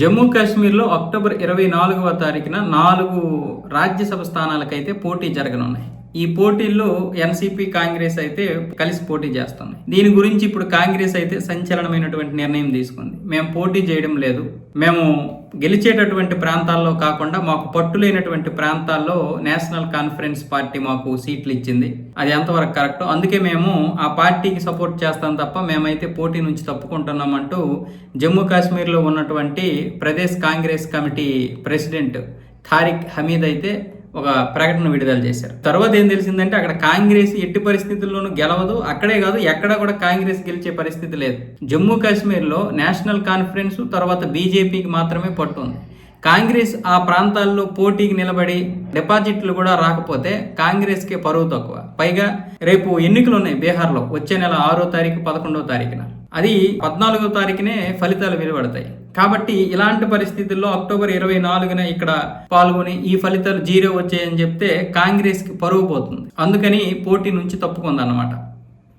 జమ్మూ కాశ్మీర్లో అక్టోబర్ ఇరవై నాలుగవ తారీఖున నాలుగు రాజ్యసభ స్థానాలకైతే పోటీ జరగనున్నాయి. ఈ పోటీల్లో ఎన్సీపీ కాంగ్రెస్ అయితే కలిసి పోటీ చేస్తుంది దీని గురించి ఇప్పుడు కాంగ్రెస్ అయితే సంచలనమైనటువంటి నిర్ణయం తీసుకుంది. మేము పోటీ చేయడం లేదు. మేము గెలిచేటటువంటి ప్రాంతాల్లో కాకుండా మాకు పట్టు లేనటువంటి ప్రాంతాల్లో నేషనల్ కాన్ఫరెన్స్ పార్టీ మాకు సీట్లు ఇచ్చింది అది ఎంతవరకు కరెక్ట్ అందుకే మేము ఆ పార్టీకి సపోర్ట్ చేస్తాం తప్ప మేమైతే పోటీ నుంచి తప్పుకుంటున్నామంటూ జమ్మూ కాశ్మీర్లో ఉన్నటువంటి ప్రదేశ్ కాంగ్రెస్ కమిటీ ప్రెసిడెంట్ థారిక్ హమీద్ అయితే ఒక ప్రకటన విడుదల చేశారు. తర్వాత ఏం తెలిసిందంటే అక్కడ కాంగ్రెస్ ఎట్టి పరిస్థితుల్లోనూ గెలవదు. అక్కడే కాదు ఎక్కడ కూడా కాంగ్రెస్ గెలిచే పరిస్థితి లేదు. జమ్మూ కాశ్మీర్లో నేషనల్ కాన్ఫరెన్స్ తర్వాత బీజేపీకి మాత్రమే పట్టు ఉంది. కాంగ్రెస్ ఆ ప్రాంతాల్లో పోటీకి నిలబడి డిపాజిట్లు కూడా రాకపోతే కాంగ్రెస్కే పరువు తక్కువ. పైగా రేపు ఎన్నికలు ఉన్నాయి బీహార్లో. వచ్చే నెల ఆరో తారీఖు పదకొండవ తారీఖున. అది పద్నాలుగో తారీఖునే ఫలితాలు వెలువడతాయి. కాబట్టి ఇలాంటి పరిస్థితుల్లో అక్టోబర్ ఇరవై నాలుగున ఇక్కడ పాల్గొని ఈ ఫలితాలు జీరో వచ్చాయని చెప్తే కాంగ్రెస్కి పరువు పోతుంది. అందుకని పోటీ నుంచి తప్పుకుందన్నమాట.